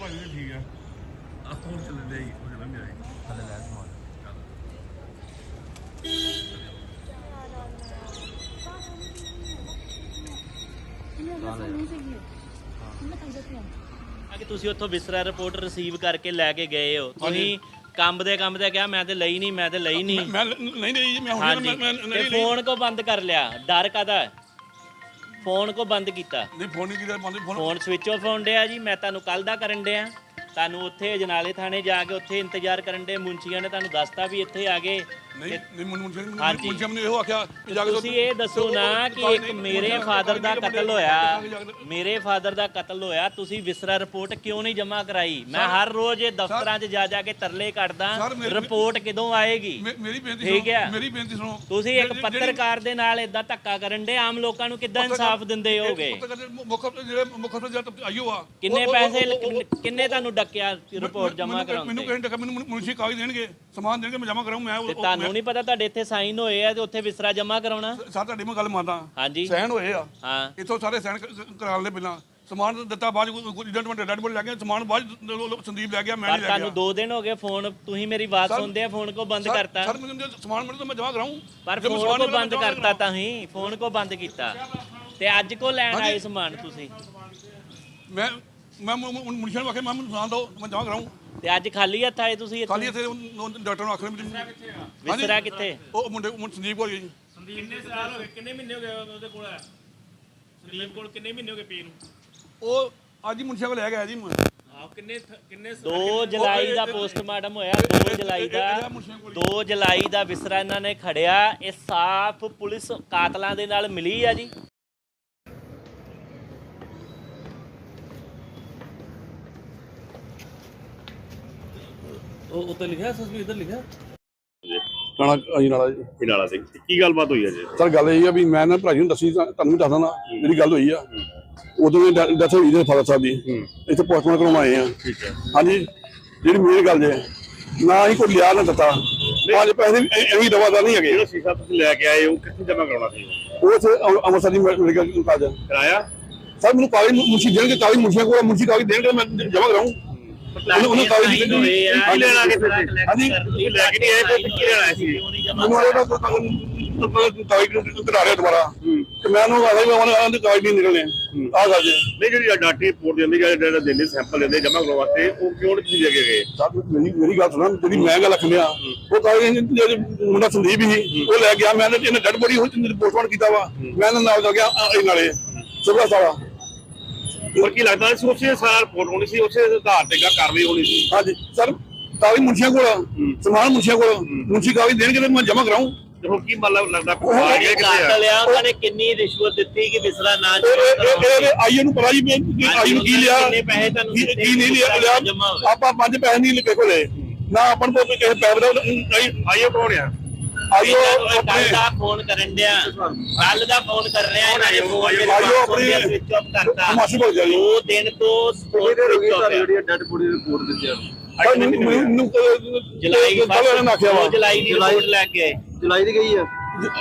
ਭਾਜੀ ਜੀ ਠੀਕ ਆ। ਆ ਫੋਨ ਚੱਲਦੇ ਹੀ ਹੋ ਜਾਣਾ ਮੇਰਾ ਹਲੇ ਲੈ ਸਮਾਨ। ਕਿ ਤੁਸੀਂ ਉੱਥੋਂ ਵਿਸਰਾ ਰਿਪੋਰਟ ਰਿਸੀਵ ਕਰਕੇ ਲੈ ਕੇ ਗਏ ਹੋ। ਤੁਸੀਂ ਕੰਮ ਦੇ ਕੰਮ ਤੇ ਕਿਹਾ ਮੈਂ ਤੇ ਲਈ ਨਹੀਂ ਮੈਂ ਤੇ ਲਈ ਨਹੀਂ। ਮੈਂ ਨਹੀਂ ਨਹੀਂ ਜੀ, ਮੈਂ ਹੁਣ ਹਾਂਜੀ। ਮੈਂ ਤੇ ਨਹੀਂ ਲਈ। ਫੋਨ ਕੋ ਬੰਦ ਕਰ ਲਿਆ? ਡਰ ਕਾਦਾ ਫੋਨ ਕੋ ਬੰਦ ਕੀਤਾ? ਨਹੀਂ ਫੋਨ ਨਹੀਂ ਕੀਤਾ ਬੰਦ ਫੋਨ ਫੋਨ ਸਵਿਚ ਆਫ ਹੋਣ ਡਿਆ ਜੀ ਮੈਂ ਤੁਹਾਨੂੰ ਕੱਲ ਦਾ ਕਰਨ ਡਿਆ। ਤੁਹਾਨੂੰ ਉੱਥੇ ਜਨਾਲੇ ਥਾਣੇ ਜਾ ਕੇ ਉੱਥੇ ਇੰਤਜ਼ਾਰ ਕਰਨ ਦੇ ਮੁੰਚੀਆਂ ਨੇ ਤੁਹਾਨੂੰ ਦੱਸਤਾ ਵੀ ਇੱਥੇ ਆ ਗਏ। ਨਹੀਂ ਨਹੀਂ ਹਾਂਜੀ। ਮੈਨੂੰ ਇਹੋ ਆਖਿਆ ਕਿ ਜਾ ਕੇ ਤੁਸੀਂ ਇਹ ਦੱਸੋ ਨਾ ਕਿ ਇੱਕ ਮੇਰੇ ਫਾਦਰ ਦਾ ਕਤਲ ਹੋਇਆ। ਮੇਰੇ ਫਾਦਰ ਦਾ ਕਤਲ ਹੋਇਆ ਤੁਸੀਂ ਵਿਸਰਾ ਰਿਪੋਰਟ ਕਿਉਂ ਨਹੀਂ ਜਮ੍ਹਾਂ ਕਰਾਈ? ਮੈਂ ਹਰ ਰੋਜ਼ ਇਹ ਦਫ਼ਤਰਾਂ 'ਚ ਜਾ ਜਾ ਕੇ ਤਰਲੇ ਕੱਢਦਾ ਸਰ, ਮੇਰੀ- ਰਿਪੋਰਟ ਕਦੋਂ ਆਏਗੀ? ਮੇ- ਮੇਰੀ ਬੇਨਤੀ ਠੀਕ ਸੁਣੋ ਹੈ। ਮੇਰੀ ਬੇਨਤੀ ਸੁਣੋ। ਤੁਸੀਂ ਇੱਕ ਜਿਹੜੀ- ਪੱਤਰਕਾਰ ਦੇ ਨਾਲ ਇਦਾਂ ਧੱਕਾ ਕਰਨ ਦੇ ਆਮ ਲੋਕਾਂ ਨੂੰ ਕਿੱਦਾਂ ਇਨਸਾਫ ਦਿੰਦੇ ਹੋਗੇ? ਪੱਤਰਕਾਰ ਮੁੱਖ ਜਿਹੜੇ ਮੁੱਖ ਅਫਸਰ ਜਦ ਆਈਓ ਆ ਕਿੰਨੇ ਉਹ- ਉਹ- ਪੈਸੇ ਉਹ- ਉਹ- ਉਹ- ਕਿੰਨੇ ਤੁਹਾਨੂੰ ਡੱਕਿਆ ਰਿਪੋਰਟ ਜਮ੍ਹਾਂ ਕਰਾਉਣ ਮੈਨੂੰ ਕਹਿੰਦੇ ਮੈਨੂੰ ਮੁਨਸ਼ੀ ਕਾਗਜ਼ ਦੇਣਗੇ ਸਮਾਨ ਦੇਣਗੇ ਮੈਂ ਜਮ੍ਹਾਂ ਕਰਾਉਂ ਮੈਂ ਤੇ ਤੁਹਾਨੂੰ ਨਹੀਂ ਪਤਾ ਤੁਹਾਡੇ ਇੱਥੇ ਸਾਈਨ ਹੋਏ ਆ ਤੇ ਉੱਥੇ ਵਿਸਰਾ ਜਮ੍ਹਾਂ ਕਰਾਉਣਾ? ਸਾਰ ਤੁਹਾਡੀ ਮੈਂ ਗੱਲ ਮੰਨਦਾ। ਹਾਂਜੀ। ਸਹਿਣ ਹੋਏ ਆ। ਹਾਂ। ਇੱਥੋਂ ਸਾਰੇ ਸਹਿਣ ਕਰਾ ਲੈਂਦੇ ਪਹਿਲਾਂ ਸਮਾਨ ਦਿੱਤਾ ਬਾਅਦ ਏਜੰਟ ਡੈਡ ਬੋਲ ਲੈ ਗਿਆ ਸਮਾਨ ਬਾਅਦ ਸੰਦੀਪ ਲੈ ਗਿਆ ਮੈਂ ਨਹੀਂ ਲੈ ਤੁਹਾਨੂੰ ਗਿਆ 2 ਦਿਨ ਹੋ ਗਏ ਫੋਨ ਤੁਸੀਂ ਮੇਰੀ ਆਵਾਜ਼ ਸੁਣਦੇ ਆ ਫੋਨ ਕੋ ਬੰਦ ਕਰਤਾ। ਸਰ ਮੈਨੂੰ ਸਮਾਨ ਤਾਂ ਮੈਂ ਜਮ੍ਹਾਂ ਕਰਾਉਂ ਪਰ ਮੈਂ ਫੋਨ ਕੋ ਬੰਦ ਕਰਤਾ ਤਾਂ ਹੀ ਫੋਨ ਕੋ ਬੰਦ ਕੀਤਾ। ਤੇ ਅੱਜ ਕੋ ਲੈਣ ਆਏ ਸਮਾਨ ਤੁਸੀਂ? ਮੈਂ ਮੈਂ ਮੁਨਸ਼ੀ ਨੂੰ ਆਖਿਆ ਮੈਂ ਮੈਨੂੰ ਦਿਓ ਮੈਂ ਜਮ੍ਹਾਂ ਕਰਾਉਂ ਤੇ ਅੱਜ ਖਾਲੀ ਹੱਥ ਆਏ ਤੁਸੀਂ ਖਾਲੀ ਇੱਥੇ ਇੱਥੇ ਉਹ ਡਾਕਟਰ ਨੂੰ ਆਖਿਆ ਮੈਨੂੰ ਵਿਸਰਾ ਕਿੱਥੇ ਉਹ ਮੁੰਡੇ ਮੁੰ- ਸੰਦੀਪ ਕੋਲ ਜੀ। ਕਿੰਨੇ ਸਾਲ ਹੋ ਗਏ? ਕਿੰਨੇ ਮਹੀਨੇ ਹੋ ਗਏ ਉਹਦੇ ਕੋਲ ਹੈ ਸੰਦੀਪ ਕੋਲ ਕਿੰਨੇ ਮਹੀਨੇ ਹੋ ਗਏ ਪੀ ਨੂੰ? ਉਹ ਅੱਜ ਹੀ ਮੁਨਸ਼ੀ ਕੋਲ ਲੈ ਗਿਆ ਜੀ ਮੈਂ। ਕਿੰਨੇ ਥ- ਕਿੰਨੇ 2 ਜੁਲਾਈ ਦਾ ਪੋਸਟਮਾਰਟਮ ਹੋਇਆ 2 ਜੁਲਾਈ ਦਾ। 2 ਜੁਲਾਈ ਦਾ ਵਿਸਰਾ ਇਹਨਾਂ ਨੇ ਖੜਿਆ ਇਹ ਸਾਫ਼ ਪੁਲਿਸ ਕਾਤਲਾਂ ਦੇ ਨਾਲ ਮਿਲੀ ਆ ਜੀ। ਉਹ ਉੱਤੇ ਲਿਖਿਆ ਸਸਪੀ ਇੱਧਰ ਲਿਖਿਆ? ਰਾਣਾ ਅਜੀ ਨਾਲਾ ਜੀ। ਪਿਨਾਲਾ ਸਿੰਘ ਕੀ ਗੱਲਬਾਤ ਹੋਈ ਹੈ ਜੀ? ਸਰ ਗੱਲ ਇਹ ਆ ਵੀ ਮੈਂ ਨਾ ਭਰਾ ਜੀ ਨੂੰ ਦੱਸੀ ਤਾਂ- ਤੁਹਾਨੂੰ ਵੀ ਦੱਸਦਾ ਨਾ ਮੇਰੀ ਗੱਲ ਹੋਈ ਆ। ਉਦੋਂ ਇਹ ਡੈਥ ਹੋਈ ਦੇ ਫਾਦਰ ਸਾਹਿਬ ਦੀ। ਇੱਥੇ ਪੋਸਟਮਾਰਟਮ ਕਰਾਉਣ ਆਏ ਆ। ਠੀਕ ਹੈ। ਹਾਂਜੀ ਜਿਹੜੀ ਮੇਰੀ ਗੱਲ ਜੇ ਨਾ ਹੀ ਕੋਈ ਲਿਆ ਨਾ ਦਿੱਤਾ। ਪੰਜ ਪੈਸੇ ਵੀ ਐ- ਐਵੇਂ ਦਵਾਦਾ ਨਹੀਂ ਹੈਗੇ। ਜਿਹੜਾ ਸ਼ੀਸ਼ਾ ਤੁਸੀਂ ਲੈ ਕੇ ਆਏ ਉਹ ਕਿੱਥੇ ਜਮ੍ਹਾਂ ਕਰਾਉਣਾ ਸੀ? ਉਹ ਇੱਥੇ ਅੰਮ੍ਰਿ- ਅੰਮ੍ਰਿਤਸਰ ਦੀ ਮੈਡੀਕਲ ਕਾਲਜ ਕਰਾਇਆ? ਸਰ ਮੈਨੂੰ ਕਾਗਜ਼ ਮੁਨਸ਼ੀ ਦੇਣਗੇ ਕਾਗਜ਼ ਮੁਨਸ਼ੀਆਂ ਕੋਲ ਮੁਨਸ਼ੀ ਕਾਗਜ਼ ਦੇਣਗੇ ਮੈਂ ਜਮ੍ਹਾਂ ਕਰਾਉਂ ਉਹਨੂੰ ਉਹਨੂੰ ਕਾਗਜ਼ ਲੈਣਾ ਕਿਸੇ ਤੋਂ? ਲੈ ਕੇ ਨਹੀਂ ਆਏ, ਲੈਣਾ ਸੀ? ਕਾਗਜ਼ ਨੂੰ ਕਢਾ ਦੁਬਾਰਾ। ਤੇ ਮੈਂ ਉਹਨੂੰ ਆਖਿਆ ਵੀ ਉਹਨਾਂ ਦੇ ਕਾਗਜ਼ ਨਹੀਂ ਨਿਕਲਨੇ ਆ ਗੱਲ ਜੇ ਨਹੀਂ ਜਿਹੜੀ ਡਾਕਟਰੀ ਰਿਪੋਰਟ ਦਿੰਦੀ ਜਾਂ ਜਿਹੜਾ ਦਿੰਦੇ ਸੈਂਪਲ ਦਿੰਦੇ ਜਮ੍ਹਾਂ ਕਰਾਉਣ ਵਾਸਤੇ ਉਹ ਕਿਉਂ ਨਹੀਂ ਤੁਸੀਂ ਲੈ ਕੇ ਗਏ ਸਰ ਮੇਰੀ ਮੇਰੀ ਗੱਲ ਸੁਣਾ ਜਿਹੜੀ ਮੈਂ ਗੱਲ ਆਖਿਆ ਉਹ ਕਾਗਜ਼ ਜਿਹੜੇ ਮੁੰਡਾ ਸੰਦੀਪ ਸੀ ਉਹ ਲੈ ਗਿਆ। ਮੈਂ ਇਹਨੇ ਡੈਡ ਬੋਡੀ ਹੋਈ ਤੇ ਪੋਸਟਮਾਰਟਮ ਕੀਤਾ ਵਾ। ਮੈਂ ਨਾਲ ਜਾ ਗਿਆ ਇਹ ਨਾਲੇ। ਸੁਬਾ ਸਾਰਾ ਹੋਰ ਕੀ ਲੱਗਦਾ ਸੀ ਉਸੇ ਸਾਰਾ ਰਿਪੋਰਟ ਹੋਣੀ ਸੀ ਉਸੇ ਆਧਾਰ ਤੇ ਗਾ ਕਾਰਵਾਈ ਹੋਣੀ ਸੀ। ਹਾਂਜੀ ਸਰ ਕਾਗਜ਼ ਮੁਨਸ਼ੀਆਂ ਕੋਲ ਸਮਾਨ ਮੁਨਸ਼ੀਆਂ ਕੋਲ। ਮੁਨਸ਼ੀ ਕਾਗਜ਼ ਦੇਣਗੇ ਤੇ ਮੈਂ ਜਮ੍ਹਾਂ ਕਰਾਉਂ ਤੇ ਹੁਣ ਕੀ ਮਤਲਬ ਲੱਗਦਾ ਕੋਈ ਆ ਗਿਆ ਕਿੱਥੇ ਕਾਤਲ ਆ? ਆ ਉਹਨਾਂ ਨੇ ਕਿੰਨੀ ਰਿਸ਼ਵਤ ਦਿੱਤੀ ਕਿ ਵਿਸਰਾ ਨਾ ਇਹ ਆਈਏ ਨੂੰ ਪਤਾ ਜੀ ਆਈ ਨੂੰ ਕੀ ਲਿਆ ਕਿੰਨੇ ਪੈਸੇ ਤੁਹਾਨੂੰ ਕੀ ਨਹੀਂ ਲਿਆ। ਲਿਆ। ਆਪਾਂ ਪੰਜ ਪੈਸੇ ਨਹੀਂ ਲਿਖੇ ਕੋਲੇ। ਨਾ ਆਪਾਂ ਕੋਈ ਕਿਸੇ ਪੈਸੇ ਦਾ ਆਈਓ ਕੌਣ ਆ? ਕੱਲ ਦਾ ਫੋਨ ਕਰਨ ਡਿਆ। ਕੱਲ ਦਾ ਫੋਨ ਕਰ ਰਿਹਾ ਇਹਨਾਂ ਨੇ ਫੋਨ ਮੇਰੇ ਆਇਓ ਪਾਸ ਆਪਣੀ- ਆਪਣੀ ਸਵਿਚ ਆਫ ਕਰਤਾ। ਮਾਸੀ ਕੋਲ ਜਾ ਜੀ ਦੋ ਦਿਨ ਤੋਂ ਫੋਨ ਸਵਿਚ ਆਫ ਹੈ ਡੈਡ ਬੋਡੀ ਰਿਪੋਰਟ ਦਿੱਤੀ ਆ? ਭਾਈ ਮੈਨੂੰ ਮੈਨੂੰ ਜੁਲਾਈ ਕੱਲ ਇਹਨਾਂ ਨੇ ਆਖਿਆ ਵਾ ਦੋ ਜੁਲਾਈ ਦੀ ਰਿਪੋਰਟ ਲੈ ਕੇ ਆਏ। ਜੁਲਾਈ ਦੀ ਗਈ ਆ?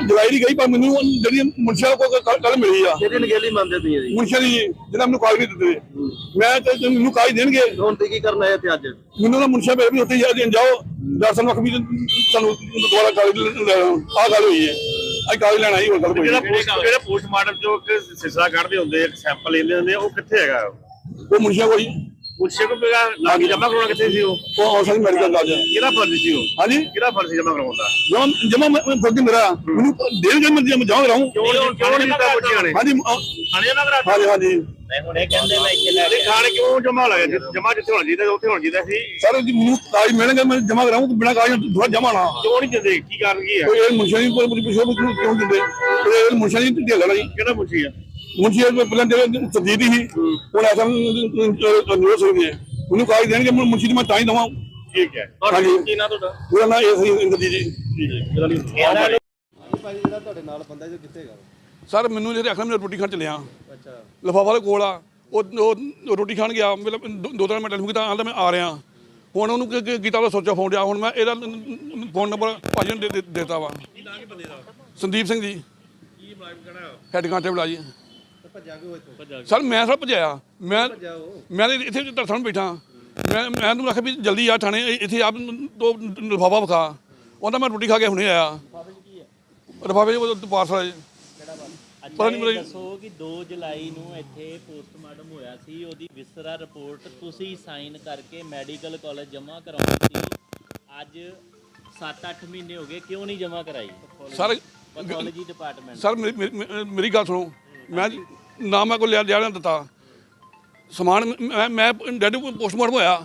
ਜੁਲਾਈ ਦੀ ਗਈ ਪਰ ਮੈਨੂੰ ਜਿਹੜੀ ਮੁਨਸ਼ਾ ਕੋਲ ਕੱਲ ਮਿਲੀ ਆ। ਕਿਹੜੀ ਨਗੇਲੀ ਮੰਨਦੇ ਤੁਸੀਂ ਜੀ? ਮੁਨਸ਼ਾ ਦੀ ਜਿਹੜਾ ਮੈਨੂੰ ਕਾਗਜ਼ ਨਹੀਂ ਦਿੱਤੇ ਮੈਂ ਤੇ ਤੇ ਮੈਨੂੰ ਕਾਗਜ਼ ਦੇਣਗੇ। ਹੁਣ ਤੇ ਕੀ ਕਰਨਾ ਹੈ ਇੱਥੇ ਅੱਜ? ਮੈਨੂੰ ਨਾ ਮੁਨਸ਼ਾ ਮੇਰੇ ਵੀ ਉੱਥੇ ਜਾ ਕੇ ਜਾਓ। ਦਰਸ਼ਨ ਵਖ ਵੀ ਤੁਹਾਨੂੰ ਦੁਬਾਰਾ ਕਾਗਜ਼ ਆ ਗੱਲ ਹੋਈ ਹੈ। ਅੱਜ ਕਾਗਜ਼ ਲੈਣਾ ਹੀ ਹੋਰ ਗੱਲ ਕੋਈ ਜਿਹੜਾ ਨਹੀਂ। ਪੋਸਟ ਜਿਹੜਾ ਪੋਸਟਮਾਰਟਮ ਚੋਂ ਇੱਕ ਸਿਸਾ ਕੱਢਦੇ ਹੁੰਦੇ ਇੱਕ ਸੈਂਪਲ ਲੈਂਦੇ ਹੁੰਦੇ ਆ, ਉਹ ਕਿੱਥੇ ਹੈਗਾ ਉਹ? ਮੁਨਸ਼ਾ ਜੀ ਪੁੱਛੇ ਕੋ ਪੇਗਾ ਲਾਗੀ ਜਮ੍ਹਾਂ ਕਰਾਉਣਾ ਕਿੱਥੇ ਸੀ ਉਹ? ਉਹ ਹੌਸਲ ਮੈਡੀਕਲ ਕਾਲਜ ਕਿਹਦਾ ਫਰਜ਼ ਸੀ ਉਹ? ਹਾਂਜੀ? ਕਿਹਦਾ ਫਰਜ਼ ਸੀ ਜਮ੍ਹਾਂ ਕਰਾਉਣ ਦਾ? ਜਮਾ ਜਮਾ ਮੈਂ ਫ਼ਰਕ ਮੇਰਾ। ਮੈਨੂੰ ਦੇਣਗੇ ਮੈਂ ਜਮਾ ਜਾਉਂ ਰਹਾ ਕਿਉਂ ਕਿਉਂ ਨਹੀਂ ਦਿੱਤਾ ਪੁੱਛਿਆ ਨੇ ਹਾਂਜੀ ਥਾਣੇ ਜਮ੍ਹਾਂ ਕਰਾ ਹਾਂਜੀ ਹਾਂਜੀ। ਮੈਂ ਹੁਣੇ ਕਹਿੰਦੇ ਮੈਂ ਇੱਥੇ ਲੈ ਕੇ ਥਾਣੇ ਕਿਉਂ ਜਮ੍ਹਾਂ ਲਾਇਆ ਜਮ੍ਹਾਂ ਜਿੱਥੇ ਹੋਣਾ ਚਾਹੀਦਾ ਉੱਥੇ ਹੋਣਾ ਚਾਹੀਦਾ ਸੀ। ਸਰ ਜੀ ਮੈਨੂੰ ਕਾਗਜ਼ ਮਿਲਣਗੇ ਮੈਂ ਜਮਾ ਕਰਾਉਂ ਬਿਨਾ ਕਾਗਜ਼ ਥੋੜਾ ਜਮਾ ਨਾ ਕਿਉਂ ਨਹੀਂ ਦਿੰਦੇ? ਕੀ ਕਾਰਨ ਕੀ ਹੈ? ਕੋਈ ਇਹ ਮੁਨਸ਼ਾ ਨਹੀਂ ਕੋਈ ਪੁੱਛੋ ਕਿਉਂ ਦਿੰਦੇ? ਇਹ ਮੁਨਸ਼ਾ ਨਹੀਂ ਢਿੱਲ ਜੀ। ਕਿਹੜਾ ਪੁੱਛੀ ਆ ਮੁਨਸ਼ੀ ਇਹ ਪਹਿਲਾਂ ਜਿਹੜੇ ਸਰਜੀਤ ਸੀ ਹੁਣ ਐਸਾ ਨਿਊਜ਼ ਹੋਈ ਹੈ ਉਹਨੂੰ ਕਾਗਜ਼ ਦੇਣਗੇ ਮੈਂ ਮੁਨਸ਼ੀ ਦੀ ਮੈਂ ਤਾਂ ਹੀ ਦਵਾਂ। ਠੀਕ ਹੈ। ਹਾਂਜੀ। ਕੀ ਨਾ ਤੁਹਾਡਾ? ਨਾਂ ਇੰਦਰਜੀਤ ਜੀ। ਇਹਨਾਂ ਨੂੰ ਭਾਈ। ਜਿਹੜਾ ਤੁਹਾਡੇ ਨਾਲ ਬੰਦਾ ਜੋ ਕਿੱਥੇ ਹੈਗਾ? ਸਰ ਮੈਨੂੰ ਜਿਹੜੇ ਆਖਣਾ ਮੈਂ ਰੋਟੀ ਖਾਣ ਚੱਲਿਆ ਅੱਛਾ। ਲਫਾਫਾ ਵਾਲੇ ਕੋਲ ਆ। ਉਹ ਰੋਟੀ ਖਾਣ ਗਿਆ। ਮਤਲਬ ਦੋ- ਦੋ ਤਿੰਨ ਮਿੰਟ ਟੈਲੀਫੋਨ ਕੀਤਾ ਆਂਦਾ ਮੈਂ ਆ ਰਿਹਾ। ਹੁਣ ਉਹਨੂੰ ਕੀਤਾ ਉਹਦਾ ਸੋਚਿਆ ਫੋਨ ਡਿਆ ਹੁਣ ਮੈਂ ਇਹਦਾ ਫੋਨ ਨੰਬਰ ਭਾਜੀ ਨੂੰ ਦੇ- ਦੇ- ਦੇਤਾ ਵਾ। ਸੰਦੀਪ ਸਿੰਘ ਜੀ। ਕੀ ਮੁਲਾਜ਼ਮ ਕਿਹੜਾ ਹੈਡ ਕਾਂਸਟੇਬਲ ਆ ਜੀ। ਭੱਜਾ ਕਿਉਂ ਇੱਥੋਂ। ਸਰ ਮੈਂ ਸਰ ਭਜਾਇਆ। ਮੈਂ ਉਹ। ਮੈਂ ਤਾਂ ਇੱਥੇ ਦਰਸ਼ਨ ਬੈਠਾ। ਮੈਂ ਮੈਂ ਉਹਨੂੰ ਆਖਿਆ ਵੀ ਜਲਦੀ ਆ ਥਾਣੇ ਇ- ਇੱਥੇ ਆਪ ਦੋ ਲਿਫਾਫਾ ਵਿਖਾ। ਉਹਦਾ ਮੈਂ ਰੋਟੀ ਖਾ ਕੇ ਹੁਣੇ ਆਇਆ। ਲਿਫਾਫੇ ਚ ਪਾਰਸਲ ਹੈ? ਅੱਛਾ ਨਹੀਂ ਇਹ ਮੇਰੀ- ਦੱਸੋ ਕਿ 2 ਜੁਲਾਈ ਨੂੰ ਇੱਥੇ ਪੋਸਟਮਾਰਟਮ ਹੋਇਆ ਸੀ। ਉਹਦੀ ਵਿਸਰਾ ਰਿਪੋਰਟ ਤੁਸੀਂ ਸਾਈਨ ਕਰਕੇ ਮੈਡੀਕਲ ਕਾਲਜ ਜਮ੍ਹਾਂ ਕਰਾਉਣੀ ਸੀ। ਅੱਜ 7-8 ਮਹੀਨੇ ਹੋ ਗਏ ਕਿਉਂ ਨਹੀਂ ਜਮ੍ਹਾਂ ਕਰਾਈ? ਸਰ ਪੈਥੋਲੋਜੀ ਡਿਪਾਰਟਮੈਂਟ ਸਰ ਮੇਰੀ- ਮੇਰੀ ਮੇਰੀ- ਮੇਰੀ ਗੱਲ ਸੁਣੋ। ਮੈਂ ਨਾ ਮੈਂ ਕੋਈ ਲਿਆ ਨਾ ਦਿੱਤਾ। ਸਮਾਨ ਮੈਂ ਮੈਂ ਡੈਡ ਪੋਸਟਮਾਰਟਮ ਹੋਇਆ।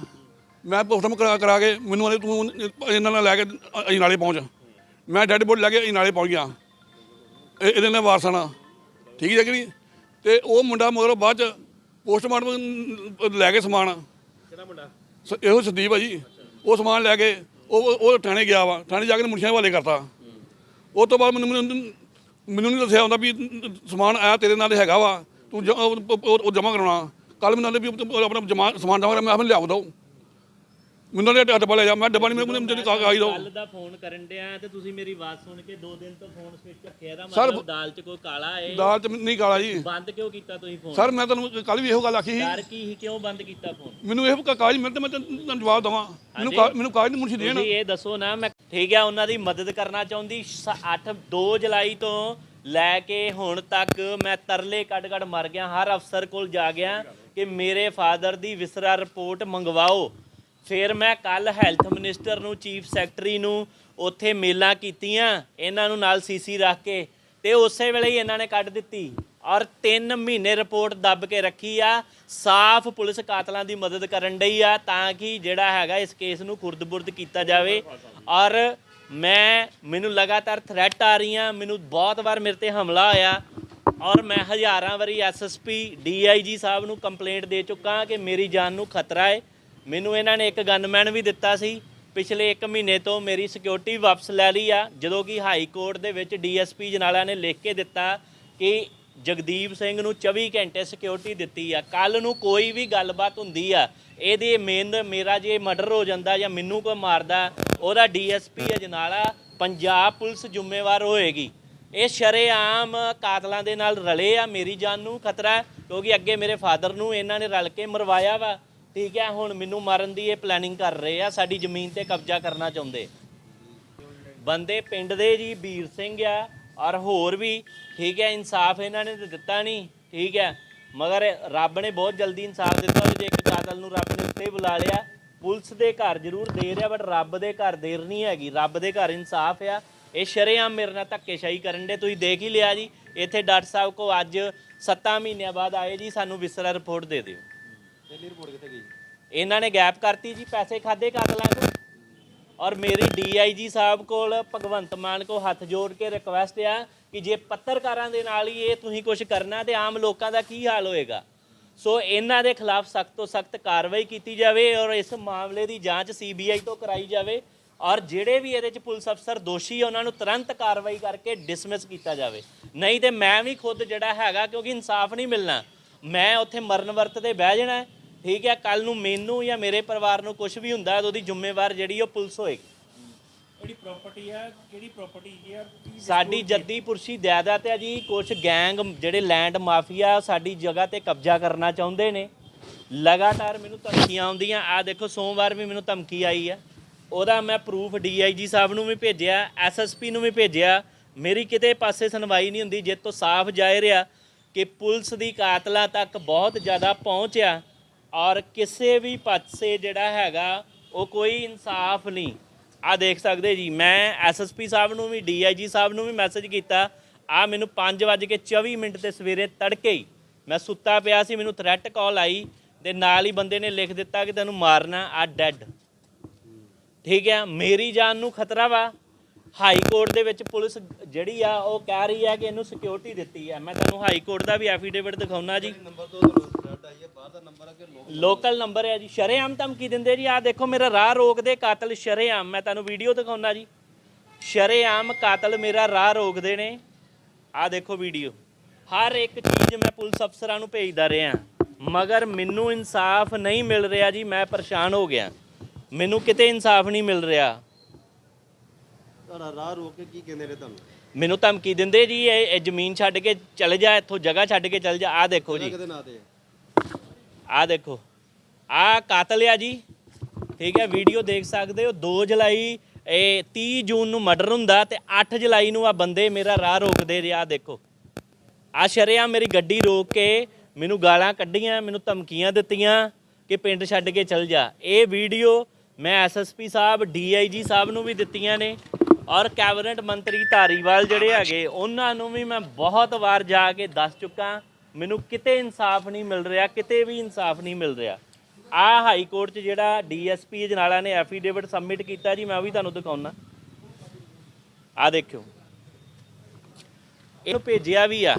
ਮੈਂ ਪੋਸਟਮਾਰਟਮ ਕਰਾ ਕਰਾ ਕੇ ਮੈਨੂੰ ਆਲੇ ਤੂੰ ਇਹਨਾਂ ਨਾਲ ਲੈ ਕੇ ਅ- ਅਜਨਾਲੇ ਪਹੁੰਚ। ਮੈਂ ਡੈਡ ਬੋਡੀ ਲੈ ਕੇ ਅਜਨਾਲੇ ਪਹੁੰਚ ਗਿਆ। ਇਹ ਇਹਦੇ ਨਾਲ ਵਾਰਸਾਨਾ ਠੀਕ ਹੈ ਕਿ ਨਹੀਂ? ਤੇ ਉਹ ਮੁੰਡਾ ਮਗਰੋਂ ਬਾਅਦ ਚ ਪੋਸਟਮਾਰਟਮ ਲੈ ਕੇ ਸਮਾਨ। ਕਿਹੜਾ ਮੁੰਡਾ? ਇਹੋ ਸੰਦੀਪ ਆ ਜੀ। ਉਹ ਸਮਾਨ ਲੈ ਕੇ ਉਹ ਉਹ ਥਾਣੇ ਗਿਆ ਵਾ। ਥਾਣੇ ਜਾ ਕੇ ਮੁਨਸ਼ੀਆਂ ਹਵਾਲੇ ਕਰਤਾ। ਉਹ ਤੋਂ ਬਾਅਦ ਮੈਨੂੰ ਮੈਨੂੰ ਨਹੀਂ ਦੱਸਿਆ ਹੁੰਦਾ ਵੀ ਸਮਾਨ ਆਇਆ ਤੇਰੇ ਨਾਲ ਹੈਗਾ ਵਾ। ਤੂੰ ਜ- ਉਹ- ਜਮ੍ਹਾਂ ਕਰਾਉਣਾ। ਕੱਲ ਮੈਨੂੰ ਕਹਿੰਦੇ ਵੀ ਆਪਣਾ ਜਮਾ ਸਮਾਨ ਜਮ੍ਹਾਂ ਕਰਾ, ਮੈਂ ਆਪੇ ਲਿਆਉ ਦੋ। ਮੈਨੂੰ ਨੇ ਡੱਬਾ ਲੈ ਜਾ ਮੈਂ ਡੱਬਾ ਨਹੀਂ ਮੈਨੂੰ ਮੈਨੂੰ ਕਾਗਜ਼ ਦੋ ਕੱਲ ਦਾ ਫੋਨ ਕਰਨ ਡਿਆ ਤੇ ਤੁਸੀਂ ਮੇਰੀ ਆਵਾਜ਼ ਸੁਣ ਕੇ 2 ਦਿਨ ਤੋਂ ਫੋਨ ਸਵਿਚ ਰੱਖਿਆ ਦਾ ਮਤਲਬ ਦਾਲ 'ਚ ਕੋਈ ਕਾਲਾ ਹੈ ਦਾਲ ਚ ਨਹੀਂ ਕਾਲਾ ਜੀ। ਬੰਦ ਕਿਉਂ ਕੀਤਾ ਤੁਸੀਂ ਫੋਨ? ਸਰ ਮੈਂ ਤੁਹਾਨੂੰ ਕੱਲ ਵੀ ਇਹੋ ਗੱਲ ਆਖੀ ਸੀ। ਡਰ ਕੀ ਸੀ ਕਿਉਂ ਬੰਦ ਕੀਤਾ ਫੋਨ? ਮੈਨੂੰ ਇਹ ਕਾਗਜ਼ ਮਿਲ ਤੇ ਮੈਂ ਤੁਹਾਨੂੰ ਜਵਾਬ ਦਵਾਂ। ਮੈਨੂੰ ਮੈਨੂੰ ਕਾਗਜ਼ ਮੁਨਸ਼ੀ ਦੇਣ। ਤੁਸੀਂ ਇਹ ਦੱਸੋ ਨਾ ਮੈਂ ਠੀਕ ਹੈ ਉਹਨਾਂ ਦੀ ਮਦਦ ਕਰਨਾ ਚਾਹੁੰਦੀ। 8 2 ਜੁਲਾਈ ਤੋਂ ਲੈ ਕੇ ਹੁਣ ਤੱਕ ਮੈਂ ਤਰਲੇ ਕੱਢ ਕੱਢ ਮਰ ਗਿਆ। ਹਰ ਅਫਸਰ ਕੋਲ ਜਾ ਗਿਆ ਕਿ ਮੇਰੇ ਫਾਦਰ ਦੀ ਵਿਸਰਾ ਰਿਪੋਰਟ ਮੰਗਵਾਓ। ਫਿਰ ਮੈਂ ਕੱਲ ਹੈਲਥ ਮਿਨਿਸਟਰ ਨੂੰ, ਚੀਫ ਸੈਕਟਰੀ ਨੂੰ ਉੱਥੇ ਮੇਲਾਂ ਕੀਤੀਆਂ, ਇਹਨਾਂ ਨੂੰ ਨਾਲ ਸੀਸੀ ਰੱਖ ਕੇ ਤੇ ਉਸੇ ਵੇਲੇ ਹੀ ਇਹਨਾਂ ਨੇ ਕੱਢ ਦਿੱਤੀ ਔਰ 3 ਮਹੀਨੇ ਰਿਪੋਰਟ ਦੱਬ ਕੇ ਰੱਖੀ ਆ, ਸਾਫ਼ ਪੁਲਿਸ ਕਾਤਲਾਂ ਦੀ ਮਦਦ ਕਰਨ ਡਈ ਆ ਤਾਂ ਕਿ ਜਿਹੜਾ ਹੈਗਾ ਇਸ ਕੇਸ ਨੂੰ ਖੁਰਦ-ਬੁਰਦ ਕੀਤਾ ਜਾਵੇ ਔਰ ਮੈਂ, ਮੈਨੂੰ ਲਗਾਤਾਰ ਥ੍ਰੈਟ ਆ ਰਹੀਆਂ, ਮੈਨੂੰ ਬਹੁਤ ਵਾਰ ਮੇਰੇ ਤੇ ਹਮਲਾ ਹੋਇਆ ਔਰ ਮੈਂ ਹਜ਼ਾਰਾਂ ਵਾਰੀ ਐਸਐਸਪੀ ਡੀਆਈਜੀ ਸਾਹਿਬ ਨੂੰ ਕੰਪਲੇਂਟ ਦੇ ਚੁੱਕਾ ਕਿ ਮੇਰੀ ਜਾਨ ਨੂੰ ਖਤਰਾ ਹੈ। ਮੈਨੂੰ ਇਹਨਾਂ ਨੇ ਇੱਕ ਗਨਮੈਨ ਵੀ ਦਿੱਤਾ ਸੀ। ਪਿਛਲੇ 1 ਮਹੀਨੇ ਤੋਂ ਮੇਰੀ ਸਿਕਿਉਰਿਟੀ ਵਾਪਸ ਲੈ ਲਈ ਆ, ਜਦੋਂ ਕਿ ਹਾਈ ਕੋਰਟ ਦੇ ਵਿੱਚ ਡੀਐਸਪੀ ਜਨਾਲਾ ਨੇ ਲਿਖ ਕੇ ਦਿੱਤਾ ਕਿ ਜਗਦੀਪ ਸਿੰਘ ਨੂੰ 24 ਘੰਟੇ ਸਿਕਿਉਰਿਟੀ ਦਿੱਤੀ ਆ। ਕੱਲ ਨੂੰ ਕੋਈ ਵੀ ਗੱਲਬਾਤ ਹੁੰਦੀ ਆ, ਇਹਦੇ ਮੇਨ ਮੇਰਾ ਜੇ ਮਰਡਰ ਹੋ ਜਾਂਦਾ ਜਾਂ ਮੈਨੂੰ ਕੋਈ ਮਾਰਦਾ, ਉਹਦਾ ਡੀਐਸਪੀ ਅਜਨਾਲਾ ਪੰਜਾਬ ਪੁਲਿਸ ਜ਼ਿੰਮੇਵਾਰ ਹੋਏਗੀ। ਇਹ ਸ਼ਰੇਆਮ ਕਾਤਲਾਂ ਦੇ ਨਾਲ ਰਲੇ ਆ ਮੇਰੀ ਜਾਨ ਨੂੰ ਖਤਰਾ, ਕਿਉਂਕਿ ਅੱਗੇ ਮੇਰੇ ਫਾਦਰ ਨੂੰ ਇਹਨਾਂ ਨੇ ਰਲ ਕੇ ਮਰਵਾਇਆ ਵਾ। ਠੀਕ ਹੈ, ਹੁਣ ਮੈਨੂੰ ਮਾਰਨ ਦੀ ਇਹ ਪਲੈਨਿੰਗ ਕਰ ਰਹੇ ਆ, ਸਾਡੀ ਜ਼ਮੀਨ ਤੇ ਕਬਜ਼ਾ ਕਰਨਾ ਚਾਹੁੰਦੇ। ਬੰਦੇ ਪਿੰਡ ਦੇ ਜੀ, ਵੀਰ ਸਿੰਘ ਆ, ਔਰ ਹੋਰ ਵੀ, ਠੀਕ ਹੈ, ਇਨਸਾਫ ਇਹਨਾਂ ਨੇ ਤਾਂ ਦਿੱਤਾ ਨਹੀਂ ਠੀਕ ਹੈ। ਮਗਰ ਰੱਬ ਨੇ ਬਹੁਤ ਜਲਦੀ ਇਨਸਾਫ ਦਿੱਤਾ ਉਹਦੇ ਇੱਕ ਕਾਤਲ ਨੂੰ ਰੱਬ ਨੇ ਉੱਤੇ ਬੁਲਾ ਲਿਆ, ਪੁਲਿਸ ਦੇ ਘਰ ਜ਼ਰੂਰ ਦੇਰ ਆ ਬਟ ਰੱਬ ਦੇ ਘਰ ਦੇਰ ਨਹੀਂ ਹੈਗੀ, ਰੱਬ ਦੇ ਘਰ ਇਨਸਾਫ ਆ। ਇਹ ਸ਼ਰੇਆਮ ਮੇਰੇ ਨਾਲ ਧੱਕੇਸ਼ਾਹੀ ਕਰਨ ਦੇ, ਤੁਸੀਂ ਦੇਖ ਹੀ ਲਿਆ ਜੀ, ਇੱਥੇ ਡਾਕਟਰ ਸਾਹਿਬ ਕੋ ਅੱਜ 7 ਮਹੀਨਿਆਂ ਬਾਅਦ ਆਏ ਜੀ, ਸਾਨੂੰ ਵਿਸਰਾ ਰਿਪੋਰਟ ਦੇ ਦਿਓ। ਪਹਿਲੀ ਰਿਪੋਰਟ ਕਿੱਥੇ ਗਈ? ਇਹਨਾਂ ਨੇ ਗੈਪ ਕਰਤੀ ਜੀ, ਪੈਸੇ ਖਾਦੇ ਕਾਤਲਾਂ ਤੋਂ ਔਰ ਮੇਰੀ ਡੀਆਈਜੀ ਸਾਹਿਬ ਕੋਲ ਭਗਵੰਤ ਮਾਨ ਕੋ ਹੱਥ ਜੋੜ ਕੇ ਰਿਕਵੈਸਟ ਆ ਕਿ ਜੇ ਪੱਤਰਕਾਰਾਂ ਦੇ ਨਾਲ ਹੀ ਇਹ ਤੁਸੀਂ ਕੁਝ ਕਰਨਾ ਤੇ ਆਮ ਲੋਕਾਂ ਦਾ ਕੀ ਹਾਲ ਹੋਏਗਾ? ਸੋ ਇਹਨਾਂ ਦੇ ਖਿਲਾਫ ਸਖਤ ਤੋਂ ਸਖਤ ਕਾਰਵਾਈ ਕੀਤੀ ਜਾਵੇ ਔਰ ਇਸ ਮਾਮਲੇ ਦੀ ਜਾਂਚ ਸੀਬੀਆਈ ਤੋਂ ਕਰਾਈ ਜਾਵੇ ਔਰ ਜਿਹੜੇ ਵੀ ਇਹਦੇ ਚ ਪੁਲਿਸ ਅਫਸਰ ਦੋਸ਼ੀ ਆ, ਉਹਨਾਂ ਨੂੰ ਤੁਰੰਤ ਕਾਰਵਾਈ ਕਰਕੇ ਡਿਸਮਿਸ ਕੀਤਾ ਜਾਵੇ। ਨਹੀਂ ਤੇ ਮੈਂ ਵੀ ਖੁਦ ਜਿਹੜਾ ਹੈਗਾ ਕਿਉਂਕਿ ਇਨਸਾਫ ਨਹੀਂ ਮਿਲਣਾ। ਮੈਂ ਉੱਥੇ ਮਰਨ ਵਰਤ ਤੇ ਬਹਿ ਜਾਣਾ ਠੀਕ ਹੈ ਕੱਲ ਨੂੰ ਮੈਨੂੰ ਜਾਂ ਮੇਰੇ ਪਰਿਵਾਰ ਨੂੰ ਕੁਝ ਵੀ ਹੁੰਦਾ ਤਾਂ ਉਹਦੀ ਜ਼ਿੰਮੇਵਾਰ ਜਿਹੜੀ ਉਹ ਪੁਲਿਸ ਹੋਏਗੀ। ਜਿਹੜੀ ਪ੍ਰਾਪਰਟੀ ਆ ਕਿਹੜੀ ਪ੍ਰਾਪਰਟੀ ਕੀ ਸਾਡੀ ਜੱਦੀ ਪੁਰਸ਼ੀ ਜਾਇਦਾਦ ਹੈ ਜੀ ਕੁਝ ਗੈਂਗ ਜਿਹੜੇ ਲੈਂਡ ਮਾਫੀਆ ਸਾਡੀ ਜਗ੍ਹਾ ਤੇ ਕਬਜ਼ਾ ਕਰਨਾ ਚਾਹੁੰਦੇ ਨੇ। ਲਗਾਤਾਰ ਮੈਨੂੰ ਧਮਕੀਆਂ ਆਉਂਦੀਆਂ ਆ ਦੇਖੋ ਸੋਮਵਾਰ ਵੀ ਮੈਨੂੰ ਧਮਕੀ ਆਈ ਆ ਉਹਦਾ ਮੈਂ ਪ੍ਰੂਫ ਡੀਆਈਜੀ ਸਾਹਿਬ ਨੂੰ ਵੀ ਭੇਜਿਆ ਐਸਐਸਪੀ ਨੂੰ ਵੀ ਭੇਜਿਆ। ਮੇਰੀ ਕਿਤੇ ਪਾਸੇ ਸੁਣਵਾਈ ਨਹੀਂ ਹੁੰਦੀ ਜਿੱਤ ਤੋਂ ਸਾਫ਼ ਜ਼ਾਹਿਰ ਆ ਕਿ ਪੁਲਿਸ ਦੀ ਕਾਤਲਾਂ ਤੱਕ ਬਹੁਤ ਜ਼ਿਆਦਾ ਪਹੁੰਚ ਆ। ਔਰ ਕਿਸੇ ਵੀ ਪਾਸੇ ਜਿਹੜਾ ਹੈਗਾ, ਉਹ ਕੋਈ ਇਨਸਾਫ ਨਹੀਂ। ਆ ਦੇਖ ਸਕਦੇ ਜੀ, ਮੈਂ ਐਸਐਸਪੀ ਸਾਹਿਬ ਨੂੰ ਵੀ ਡੀਆਈਜੀ ਸਾਹਿਬ ਨੂੰ ਵੀ ਮੈਸੇਜ ਕੀਤਾ। ਆ ਮੈਨੂੰ 5:24 ਮਿੰਟ ਤੇ ਸਵੇਰੇ ਤੜਕੇ ਹੀ ਮੈਂ ਸੁੱਤਾ ਪਿਆ ਸੀ, ਮੈਨੂੰ ਥ੍ਰੈਟ ਕਾਲ ਆਈ। ਤੇ ਨਾਲ ਹੀ ਬੰਦੇ ਨੇ ਲਿਖ ਦਿੱਤਾ ਕਿ ਤੈਨੂੰ ਮਾਰਨਾ ਆ ਡੈੱਡ ਠੀਕ ਹੈ, ਮੇਰੀ ਜਾਨ ਨੂੰ ਖਤਰਾ ਵਾ। ਹਾਈ ਕੋਰਟ ਦੇ ਵਿੱਚ ਪੁਲਿਸ ਜਿਹੜੀ ਆ, ਉਹ ਕਹਿ ਰਹੀ ਹੈ ਕਿ ਇਹਨੂੰ ਸਿਕਿਉਰਿਟੀ ਦਿੱਤੀ ਹੈ ਮੈਂ ਤੁਹਾਨੂੰ ਹਾਈ ਕੋਰਟ ਦਾ ਵੀ ਐਫੀਡੇਵਿਟ ਦਿਖਾਉਣਾ ਜੀ। ਨੰਬਰ 2 ਲੋਕਲ ਨੰਬਰ ਹੈ ਜੀ। ਸ਼ਰੇਆਮ ਧਮਕੀ ਦਿੰਦੇ ਜੀ? ਆ ਦੇਖੋ ਮੇਰਾ ਰਾਹ ਰੋਕਦੇ ਕਾਤਲ ਸ਼ਰੇਆਮ। ਮੈਂ ਤੁਹਾਨੂੰ ਵੀਡੀਓ ਦਿਖਾਉਣਾ ਜੀ। ਸ਼ਰੇਆਮ ਕਾਤਲ ਮੇਰਾ ਰਾਹ ਰੋਕਦੇ ਨੇ। ਆ ਦੇਖੋ ਵੀਡੀਓ ਹਰ ਇੱਕ ਚੀਜ਼ ਮੈਂ ਪੁਲਿਸ ਅਫਸਰਾਂ ਨੂੰ ਭੇਜਦਾ ਰਿਹਾ। ਮਗਰ ਮੈਨੂੰ ਇਨਸਾਫ ਨਹੀਂ ਮਿਲ ਰਿਹਾ ਜੀ। ਮੈਂ ਪਰੇਸ਼ਾਨ ਹੋ ਗਿਆ। ਮੈਨੂੰ ਕਿਤੇ ਇਨਸਾਫ ਨਹੀਂ ਮਿਲ ਰਿਹਾ। ਤੁਹਾਡਾ ਰਾਹ ਰੋਕ ਕੇ ਕੀ ਕਹਿੰਦੇ ਨੇ ਤੁਹਾਨੂੰ? ਮੈਨੂੰ ਧਮਕੀ ਦਿੰਦੇ ਜੀ ਇਹ ਇਹ ਜ਼ਮੀਨ ਛੱਡ ਕੇ ਚਲੇ ਜਾ ਇੱਥੋਂ ਜਗ੍ਹਾ ਛੱਡ ਕੇ ਚਲ ਜਾ। ਆ ਦੇਖੋ ਜੀ। ਕਿਹਦੇ ਨਾਂ ਤੇ। ਹੈ? ਆ ਦੇਖੋ, ਆ ਕਾਤਲ ਆ ਜੀ, ਠੀਕ ਹੈ, ਵੀਡੀਓ ਦੇਖ ਸਕਦੇ ਹੋ 2 ਜੁਲਾਈ, ਇਹ 30 ਜੂਨ ਨੂੰ ਮਰਡਰ ਹੁੰਦਾ ਤੇ 8 ਜੁਲਾਈ ਨੂੰ ਆ ਬੰਦੇ ਮੇਰਾ ਰਾਹ ਰੋਕਦੇ ਰਿਹਾ ਦੇਖੋ। ਆ ਸ਼ਰਿਆ ਮੇਰੀ ਗੱਡੀ ਰੋਕ ਕੇ ਮੈਨੂੰ ਗਾਲਾਂ ਕੱਢੀਆਂ, ਮੈਨੂੰ ਧਮਕੀਆਂ ਦਿੱਤੀਆਂ ਕਿ ਪਿੰਡ ਛੱਡ ਕੇ ਚਲ ਜਾ। ਇਹ ਵੀਡੀਓ ਮੈਂ ਐਸਐਸਪੀ ਸਾਹਿਬ ਡੀਆਈਜੀ ਸਾਹਿਬ ਨੂੰ ਵੀ ਦਿੱਤੀਆਂ ਨੇ ਔਰ ਕੈਬਨਿਟ ਮੰਤਰੀ ਧਾਰੀਵਾਲ ਜਿਹੜੇ ਹੈਗੇ, ਉਹਨਾਂ ਨੂੰ ਵੀ ਮੈਂ ਬਹੁਤ ਵਾਰ ਜਾ ਕੇ ਦੱਸ ਚੁੱਕਾ। ਮੈਨੂੰ ਕਿਤੇ ਇਨਸਾਫ ਨਹੀਂ ਮਿਲ ਰਿਹਾ, ਕਿਤੇ ਵੀ ਇਨਸਾਫ ਨਹੀਂ ਮਿਲ ਰਿਹਾ। ਆ ਹਾਈ ਕੋਰਟ 'ਚ ਜਿਹੜਾ ਡੀਐਸਪੀ ਜਨਾਲਾ ਨੇ ਐਫੀਡੇਵਿਟ ਸਬਮਿਟ ਕੀਤਾ ਜੀ, ਮੈਂ ਉਹ ਵੀ ਤੁਹਾਨੂੰ ਦਿਖਾਉਣਾ ਆ ਦੇਖਿਓ। ਇਹਨੂੰ ਭੇਜਿਆ ਵੀ ਆ।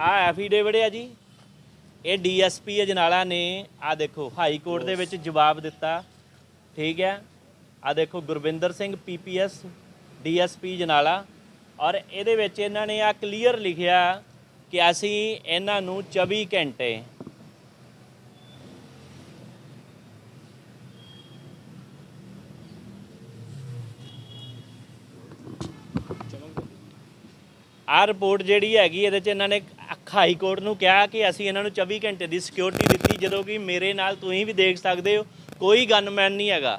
ਆ ਐਫੀਡੇਵਿਟ ਆ ਜੀ। ਇਹ ਡੀਐਸਪੀ ਅਜਨਾਲਾ ਨੇ ਆ ਦੇਖੋ, ਹਾਈ ਕੋਰਟ ਦੇ ਵਿੱਚ ਜਵਾਬ ਦਿੱਤਾ। ਠੀਕ ਹੈ। ਆ ਦੇਖੋ, ਗੁਰਵਿੰਦਰ ਸਿੰਘ ਪੀਪੀਐਸ ਡੀਐਸਪੀ ਜਨਾਲਾ। ਔਰ ਇਹਦੇ ਵਿੱਚ ਇਹਨਾਂ ਨੇ ਆ ਕਲੀਅਰ ਲਿਖਿਆ ਕਿ ਅਸੀਂ ਇਹਨਾਂ ਨੂੰ 24 ਘੰਟੇ ਆ ਰਿਪੋਰਟ ਜਿਹੜੀ ਹੈਗੀ, ਇਹਦੇ ਚ ਇਹਨਾਂ ਨੇ ਹਾਈ ਕੋਰਟ ਨੂੰ ਕਿਹਾ ਕਿ ਅਸੀਂ ਇਹਨਾਂ ਨੂੰ 24 ਘੰਟੇ ਦੀ ਸਿਕਿਉਰਿਟੀ ਦਿੱਤੀ, ਜਦੋਂ ਕਿ ਮੇਰੇ ਨਾਲ ਤੁਸੀਂ ਵੀ ਦੇਖ ਸਕਦੇ ਹੋ, ਕੋਈ ਗਨਮੈਨ ਨਹੀਂ ਹੈਗਾ।